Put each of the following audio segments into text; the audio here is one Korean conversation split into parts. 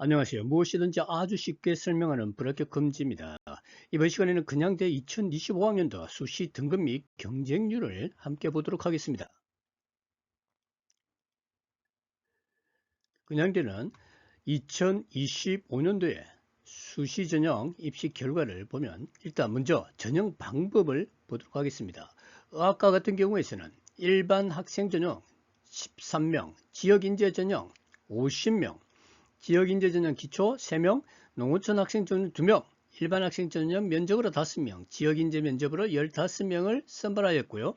안녕하세요. 무엇이든지 아주 쉽게 설명하는 불합격 금지입니다. 이번 시간에는 그냥대 2025학년도 수시 등급 및 경쟁률을 함께 보도록 하겠습니다. 그냥대는 2025년도에 수시 전형 입시 결과를 보면 일단 먼저 전형 방법을 보도록 하겠습니다. 의학과 같은 경우에서는 일반 학생 전형 13명, 지역인재 전형 50명, 지역인재 전형 기초 3명, 농어촌 학생 전형 2명, 일반 학생 전형 면접으로 5명, 지역인재 면접으로 15명을 선발하였고요.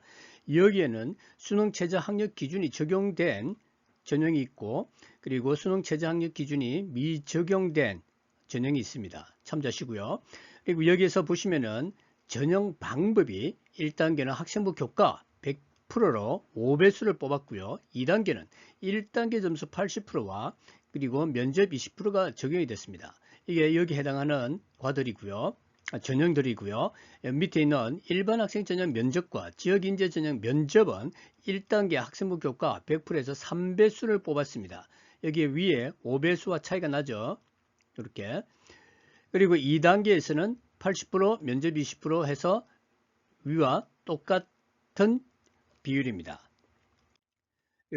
여기에는 수능 최저 학력 기준이 적용된 전형이 있고 그리고 수능 최저 학력 기준이 미적용된 전형이 있습니다. 참조하시고요. 그리고 여기에서 보시면은 전형 방법이 1단계는 학생부 교과 100%로 5배수를 뽑았고요. 2단계는 1단계 점수 80%와 그리고 면접 20%가 적용이 됐습니다. 이게 여기 해당하는 과들이고요. 아, 전형들이고요. 밑에 있는 일반 학생 전형 면접과 지역인재 전형 면접은 1단계 학생부 교과 100%에서 3배수를 뽑았습니다. 여기 위에 5배수와 차이가 나죠. 이렇게. 그리고 2단계에서는 80% 면접 20% 해서 위와 똑같은 비율입니다.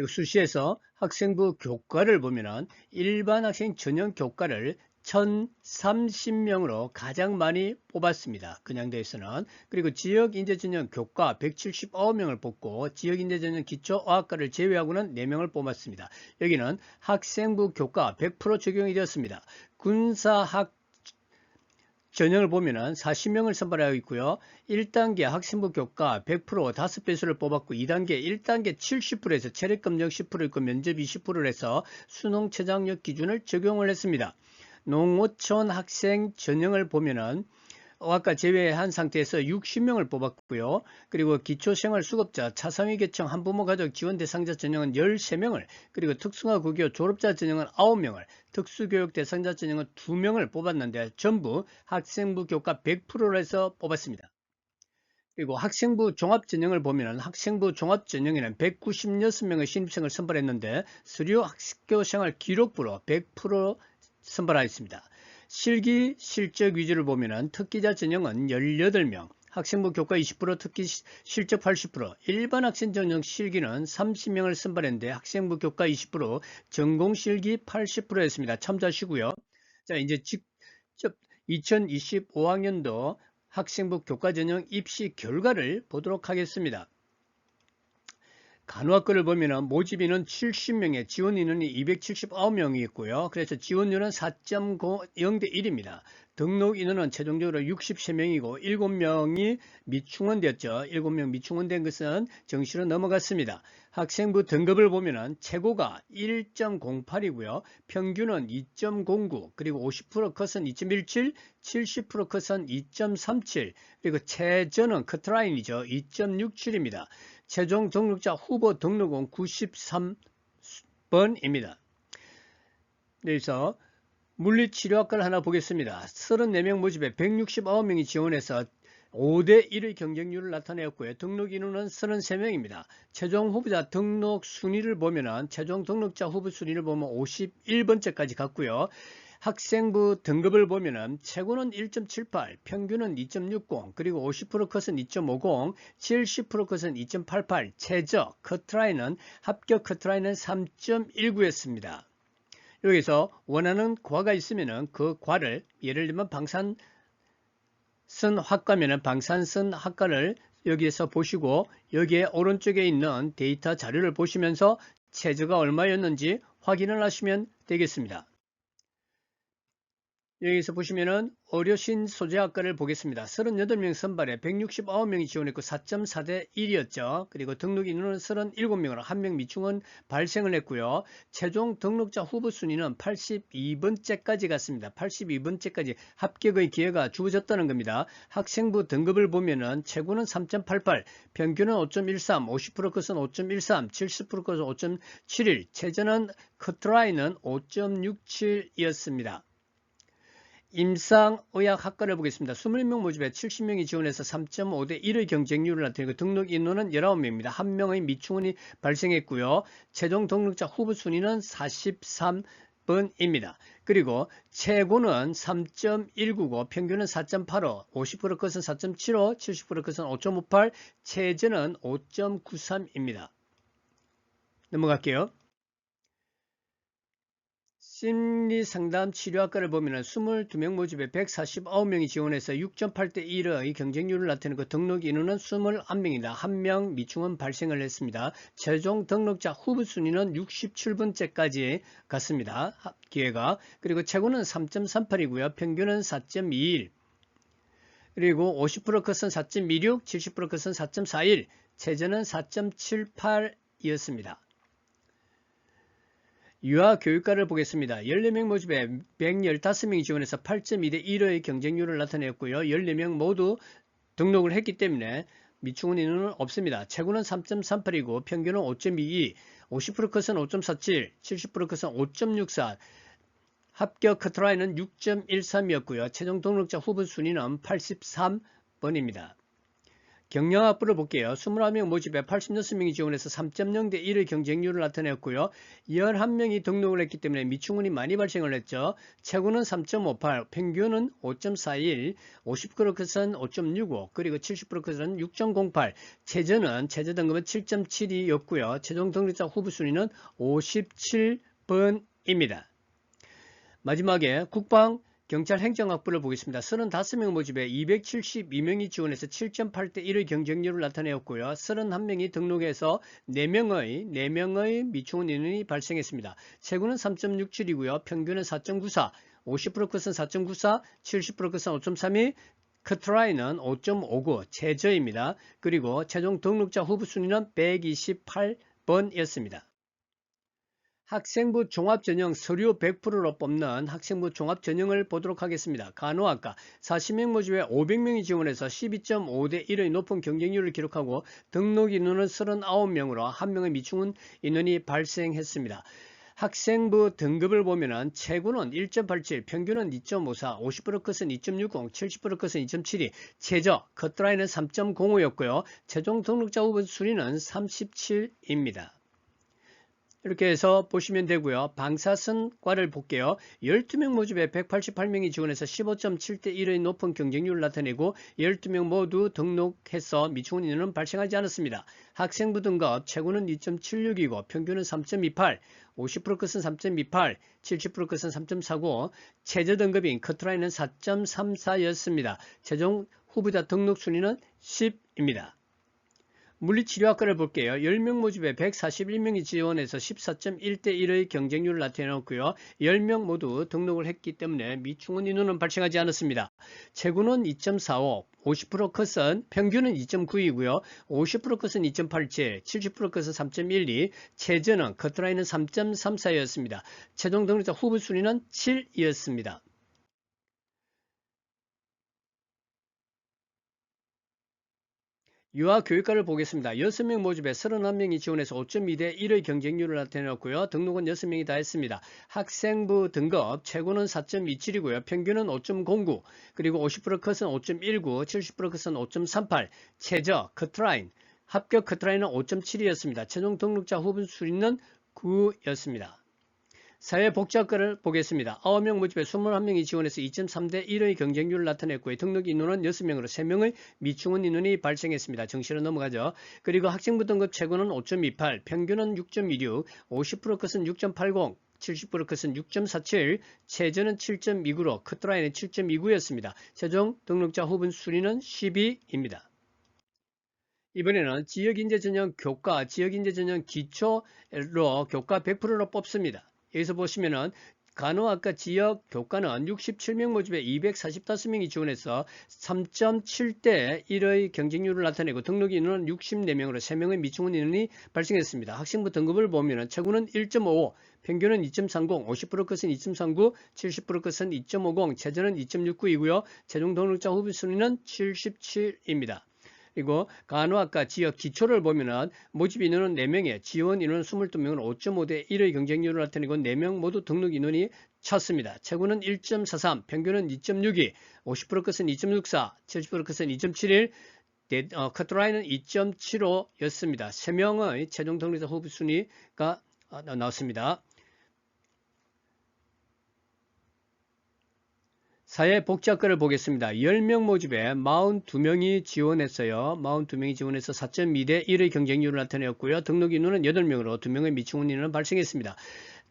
수시에서 학생부 교과를 보면은 일반 학생 전형 교과를 1030명으로 가장 많이 뽑았습니다. 그냥대에서는 그리고 지역인재 전형 교과 179명을 뽑고 지역인재 전형 기초어학과를 제외하고는 4명을 뽑았습니다. 여기는 학생부 교과 100% 적용이 되었습니다. 군사학 전형을 보면은 40명을 선발하고 있고요. 1단계 학생부 교과 100% 5배수를 뽑았고 2단계 1단계 70%에서 체력검정 10% 있고 면접 20%를 해서 수능 최장력 기준을 적용을 했습니다. 농어촌 학생 전형을 보면은 아까 제외한 상태에서 60명을 뽑았고요. 그리고 기초생활수급자, 차상위 계층 한부모 가족 지원 대상자 전형은 13명을, 그리고 특수화고교 졸업자 전형은 9명을, 특수교육 대상자 전형은 2명을 뽑았는데 전부 학생부 교과 100%로 해서 뽑았습니다. 그리고 학생부 종합전형을 보면 학생부 종합전형에는 196명의 신입생을 선발했는데 수료 학교생활 기록부로 100% 선발하였습니다. 실기 실적 위주를 보면 특기자 전형은 18명, 학생부 교과 20% 특기 실적 80%, 일반 학생 전형 실기는 30명을 선발했는데 학생부 교과 20%, 전공 실기 80%였습니다. 참조하시고요. 자, 이제 직접 2025학년도 학생부 교과 전형 입시 결과를 보도록 하겠습니다. 간호학과를 보면 모집인은 70명에 지원 인원이 279명이 있고요. 그래서 지원율은 4.0대 1입니다. 등록 인원은 최종적으로 63명이고 7명이 미충원되었죠. 7명 미충원된 것은 정시로 넘어갔습니다. 학생부 등급을 보면 최고가 1.08이고요. 평균은 2.09 그리고 50% 컷은 2.17 70% 컷은 2.37 그리고 최저는 커트라인이죠. 2.67입니다. 최종 등록자 후보 등록은 93번입니다. 여기서 물리치료학과를 하나 보겠습니다. 34명 모집에 169명이 지원해서 5대 1의 경쟁률을 나타내었고요. 등록 인원은 33명입니다. 최종 후보자 등록 순위를 보면 최종 등록자 후보 순위를 보면 51번째까지 갔고요. 학생부 등급을 보면 은 최고는 1.78, 평균은 2.60, 그리고 50% 컷은 2.50, 70% 컷은 2.88, 최저 커트라인은 합격 커트라인은 3.19였습니다. 여기서 원하는 과가 있으면 은 그 과를 예를 들면 방산 선 학과면은 방산선 학과를 여기에서 보시고 여기에 오른쪽에 있는 데이터 자료를 보시면서 최저가 얼마였는지 확인을 하시면 되겠습니다. 여기서 보시면은 어려신 소재학과를 보겠습니다. 38명 선발에 169명이 지원했고 4.4대 1이었죠. 그리고 등록 인원은 37명으로 1명 미충은 발생을 했고요. 최종 등록자 후보 순위는 82번째까지 갔습니다. 82번째까지 합격의 기회가 주어졌다는 겁니다. 학생부 등급을 보면은 최고는 3.88, 평균은 5.13, 50% 컷은 5.13, 70% 컷은 5.71, 최저는 커트라인은 5.67이었습니다. 임상의학학과를 보겠습니다. 21명 모집에 70명이 지원해서 3.5대 1의 경쟁률을 나타내고 등록 인원은 19명입니다. 한 명의 미충원이 발생했고요. 최종 등록자 후보 순위는 43 10번입니다. 그리고 최고는 3.199, 평균은 4.85, 50% 컷은 4.75, 70% 컷은 5.58, 최저는 5.93입니다. 넘어갈게요. 심리상담 치료학과를 보면 22명 모집에 149명이 지원해서 6.8대 1의 경쟁률을 나타내고 등록 인원은 21명이다. 1명 미충은 발생을 했습니다. 최종 등록자 후보 순위는 67번째까지 갔습니다. 기회가. 그리고 최고는 3.38이고요. 평균은 4.21. 그리고 50% 컷은 4.26, 70% 컷은 4.41, 최저는 4.78이었습니다. 유아 교육과를 보겠습니다. 14명 모집에 115명이 지원해서 8.2대 1의 경쟁률을 나타냈고요. 14명 모두 등록을 했기 때문에 미충원 인원은 없습니다. 최고는 3.38이고 평균은 5.22, 50% 컷은 5.47, 70% 컷은 5.64, 합격 커트라인은 6.13이었고요. 최종 등록자 후보 순위는 83번입니다. 경영학부를 볼게요. 21명 모집에 86명이 지원해서 3.0대 1의 경쟁률을 나타냈고요. 11명이 등록을 했기 때문에 미충분이 많이 발생을 했죠. 최고는 3.58, 평균은 5.41, 50%컷은 5.65, 그리고 70%컷은 6.08, 최저는 최저 등급은 7.72였고요. 최종 등록자 후보 순위는 57번입니다. 마지막에 국방 경찰 행정학부를 보겠습니다. 35명 모집에 272명이 지원해서 7.8대 1의 경쟁률을 나타내었고요. 31명이 등록해서 4명의 4명의 미충원 인원이 발생했습니다. 최고는 3.67이고요. 평균은 4.94, 50% 컷은 4.94, 70% 컷은 5.32, 커트라인은 5.59 최저입니다. 그리고 최종 등록자 후보 순위는 128번이었습니다. 학생부 종합전형 서류 100%로 뽑는 학생부 종합전형을 보도록 하겠습니다. 간호학과 40명 모집에 500명이 지원해서 12.5대 1의 높은 경쟁률을 기록하고 등록 인원은 39명으로 한 명의 미충은 인원이 발생했습니다. 학생부 등급을 보면은 최고는 1.87, 평균은 2.54, 50% 컷은 2.60, 70% 컷은 2.72, 최저 커트라인은 3.05였고요. 최종 등록자 후보 순위는 37입니다. 이렇게 해서 보시면 되고요. 방사선과를 볼게요. 12명 모집에 188명이 지원해서 15.7대 1의 높은 경쟁률을 나타내고 12명 모두 등록해서 미충원 인원은 발생하지 않았습니다. 학생부 등급 최고는 2.76이고 평균은 3.28, 50% 끝은 3.28, 70% 끝은 3.49, 최저 등급인 커트라인은 4.34였습니다. 최종 후보자 등록 순위는 10입니다. 물리치료학과를 볼게요. 10명 모집에 141명이 지원해서 14.1대 1의 경쟁률을 나타내었고요. 10명 모두 등록을 했기 때문에 미충원 인원은 발생하지 않았습니다. 최고는 2.45, 50% 컷은 평균은 2.9이고요. 50% 컷은 2.87, 70% 컷은 3.12, 최저는 커트라인은 3.34였습니다. 최종 등록자 후보 순위는 7이었습니다. 유아 교육과를 보겠습니다. 6명 모집에 31명이 지원해서 5.2대 1의 경쟁률을 나타내었고요. 등록은 6명이 다 했습니다. 학생부 등급 최고는 4.27이고요. 평균은 5.09 그리고 50% 컷은 5.19 70% 컷은 5.38 최저 커트라인 합격 커트라인은 5.7이었습니다. 최종 등록자 후보 수리는 9였습니다. 사회복지학과를 보겠습니다. 9명 모집에 21명이 지원해서 2.3대 1의 경쟁률을 나타냈고 등록 인원은 6명으로 3명의 미충원 인원이 발생했습니다. 정시로 넘어가죠. 그리고 학생부 등급 최고는 5.28, 평균은 6.26, 50% 컷은 6.80, 70% 컷은 6.47, 최저는 7.29로 커트라인은 7.29였습니다. 최종 등록자 후분 순위는 12입니다. 이번에는 지역인재 전형 교과, 지역인재 전형 기초로 교과 100%로 뽑습니다. 여기서 보시면은 간호학과 지역 교과는 67명 모집에 245명이 지원해서 3.7대 1의 경쟁률을 나타내고 등록 인원은 64명으로 3명의 미충원 인원이 발생했습니다. 학생부 등급을 보면 최고는 1.55, 평균은 2.30, 50% 것은 2.39, 70% 것은 2.50, 최저는 2.69이고요. 최종 등록자 후보 순위는 77입니다. 그리고 간호학과 지역 기초를 보면은 모집 인원은 4명에 지원 인원은 22명은 5.5대 1의 경쟁률을 나타내고 4명 모두 등록 인원이 찼습니다. 최고는 1.43, 평균은 2.62, 50% 것은 2.64, 70% 것은 2.71, 네, 어, 커트라인은 2.75였습니다. 3명의 최종 등록자 후보 순위가 어, 나왔습니다. 사회복지학과를 보겠습니다. 10명 모집에 42명이 지원했어요. 42명이 지원해서 4.2대 1의 경쟁률을 나타내었고요. 등록 인원은 8명으로 2명의 미충원 인원은 발생했습니다.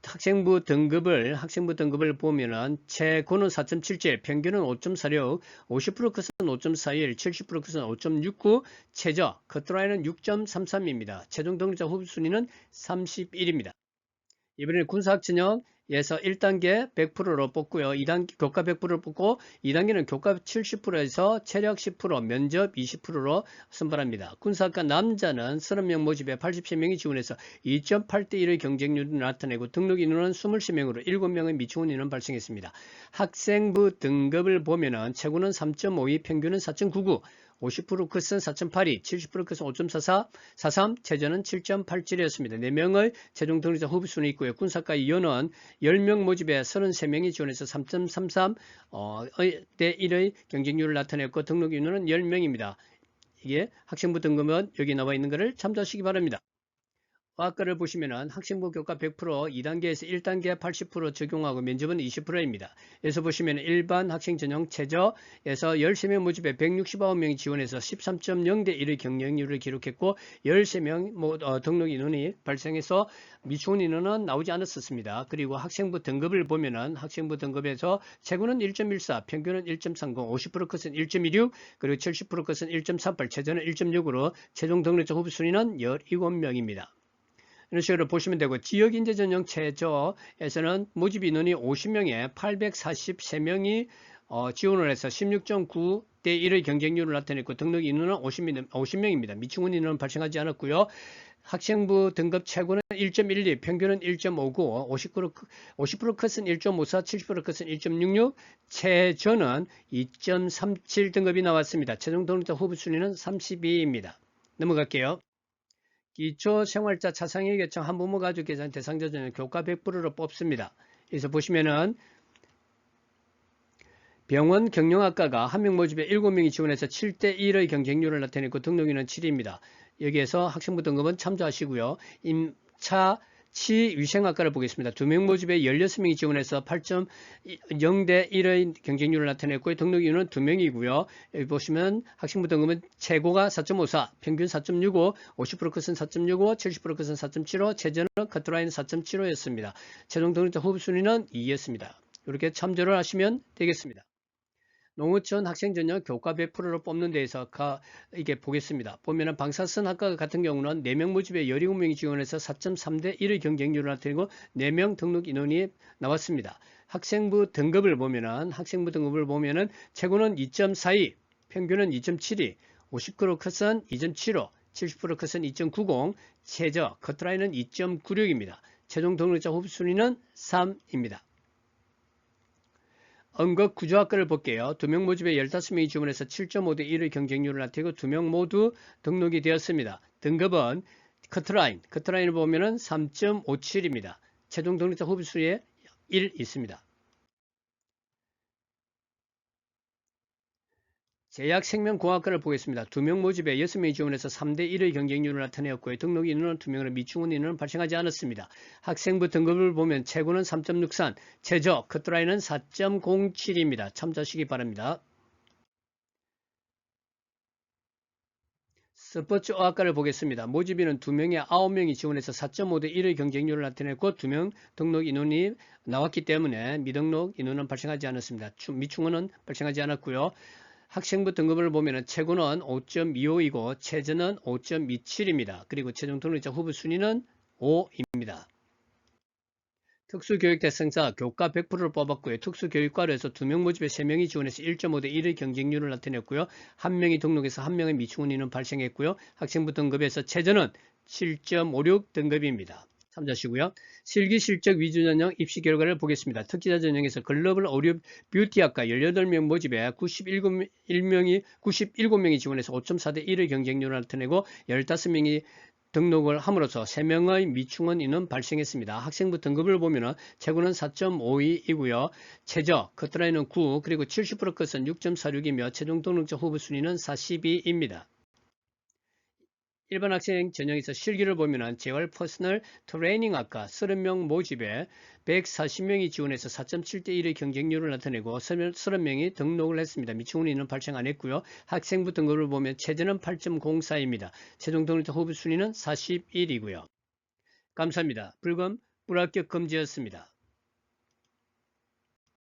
학생부 등급을 학생부 등급을 보면은 최고는 4.77, 평균은 5.46, 50% 컷은 5.41, 70% 컷은 5.69, 최저 커트라인은 6.33입니다. 최종 등록자 후보 순위는 31입니다. 이번에는 군사학 전형 에서 1단계 100%로 뽑고요. 2단계 교과 100%를 뽑고 2단계는 교과 70%에서 체력 10% 면접 20%로 선발합니다. 군사학과 남자는 30명 모집에 83명이 지원해서 2.8대 1의 경쟁률을 나타내고 등록 인원은 23명으로 7명의 미충원 인원 발생했습니다. 학생부 등급을 보면은 최고는 3.52, 평균은 4.99, 50% 끝은 4.82, 70% 끝은 5.44, 43, 최저는 7.87이었습니다. 4명의 최종 등록자 후보 순위 있고요. 군사과 이원은 10명 모집에 33명이 지원해서 3.33, 어, 대 1의 경쟁률을 나타냈고 등록 인원은 10명입니다. 이게 학생부 등급은 여기 나와 있는 것을 참조하시기 바랍니다. 과학과를 보시면은 학생부 교과 100%, 2단계에서 1단계 80% 적용하고 면접은 20%입니다. 여기서 보시면 일반 학생 전형 최저에서 13명 모집에 169명이 지원해서 13.0대 1의 경쟁률을 기록했고 13명 뭐, 어, 등록 인원이 발생해서 미충원 인원은 나오지 않았었습니다. 그리고 학생부 등급을 보면은 학생부 등급에서 최고는 1.14, 평균은 1.30, 50% 컷은 1.16, 그리고 70% 컷은 1.38, 최저는 1.6으로 최종 등록자 후보 순위는 17명입니다. 이런 식으로 보시면 되고 지역인재 전형 최저에서는 모집 인원이 50명에 843명이 어, 지원을 해서 16.9 대 1의 경쟁률을 나타냈고 등록 인원은 50명, 50명입니다. 미충원 인원은 발생하지 않았고요. 학생부 등급 최고는 1.12, 평균은 1.59, 50%, 50% 컷은 1.54, 70% 컷은 1.66, 최저는 2.37 등급이 나왔습니다. 최종 등록자 후보 순위는 32입니다. 넘어갈게요. 기초 생활자 차상위 계층 한 부모 가족 계산 대상자 전형 교과 100%로 뽑습니다. 여기서 보시면은 병원 경영학과가 한 명 모집에 7명이 지원해서 7대 1의 경쟁률을 나타내고 등록인은 7입니다. 여기에서 학생부 등급은 참조하시고요. 임차 치위생학과를 보겠습니다. 두 명 모집에 16명이 지원해서 8.0대 1의 경쟁률을 나타냈고 등록인은 2명이고요. 여기 보시면 학생부 등급은 최고가 4.54, 평균 4.65, 50% 컷은 4.65, 70% 컷은 4.75, 최저는 커트라인은 4.75였습니다. 최종 등록자 후보 순위는 2였습니다. 이렇게 참조를 하시면 되겠습니다. 농어촌 학생 전형 교과 100%를 뽑는 데에서 가, 이게 보겠습니다. 보면은 방사선 학과 같은 경우는 4명 모집에 17명이 지원해서 4.3대 1의 경쟁률을 나타내고 4명 등록 인원이 나왔습니다. 학생부 등급을 보면은 학생부 등급을 보면은 최고는 2.42, 평균은 2.72, 50% 컷은 2.75, 70% 컷은 2.90, 최저 커트라인은 2.96입니다. 최종 등록자 후보 순위는 3입니다. 언급 구조학과를 볼게요. 두 명 모집에 15명이 지원해서 7.5 대 1의 경쟁률을 나타내고 두 명 모두 등록이 되었습니다. 등급은 커트라인, 커트라인을 보면 은 3.57입니다. 최종 등록자 후보 수에 1 있습니다. 제약생명공학과를 보겠습니다. 두 명 모집에 6명이 지원해서 3대 1의 경쟁률을 나타내었고요. 등록 인원은 2명으로 미충원 인원은 발생하지 않았습니다. 학생부 등급을 보면 최고는 3.63, 최저 커트라인은 4.07입니다. 참조하시기 바랍니다. 스포츠어학과를 보겠습니다. 모집인은 2명에 9명이 지원해서 4.5대 1의 경쟁률을 나타냈고 2명 등록 인원이 나왔기 때문에 미등록 인원은 발생하지 않았습니다. 미충원은 발생하지 않았고요. 학생부 등급을 보면 최고는 5.25이고 최저는 5.27입니다. 그리고 최종 등록자 후보 순위는 5입니다. 특수교육 대상자 교과 100%를 뽑았고요. 특수교육과로 해서 2명 모집에 3명이 지원해서 1.5대 1의 경쟁률을 나타냈고요. 1명이 등록해서 1명의 미충원 인원 발생했고요. 학생부 등급에서 최저는 7.56 등급입니다. 참조하시고요. 실기 실적 위주 전형 입시 결과를 보겠습니다. 특기자 전형에서 글로벌 어류 뷰티학과 18명 모집에 91명이 97명이 지원해서 5.4대 1의 경쟁률을 나타내고 15명이 등록을 함으로써 3명의 미충원 인원 발생했습니다. 학생부 등급을 보면 최고는 4.52이고요. 최저 커트라인은 9 그리고 70% 끝은 6.46이며 최종 등록자 후보 순위는 42입니다. 일반 학생 전형에서 실기를 보면은 재활 퍼스널 트레이닝 학과 30명 모집에 140명이 지원해서 4.7대 1의 경쟁률을 나타내고 30명이 등록을 했습니다. 미충훈이는 발생 안 했고요. 학생부 등급을 보면 최저는 8.04입니다. 최종 등록 후보 순위는 41이고요. 감사합니다. 불금 불합격 금지였습니다.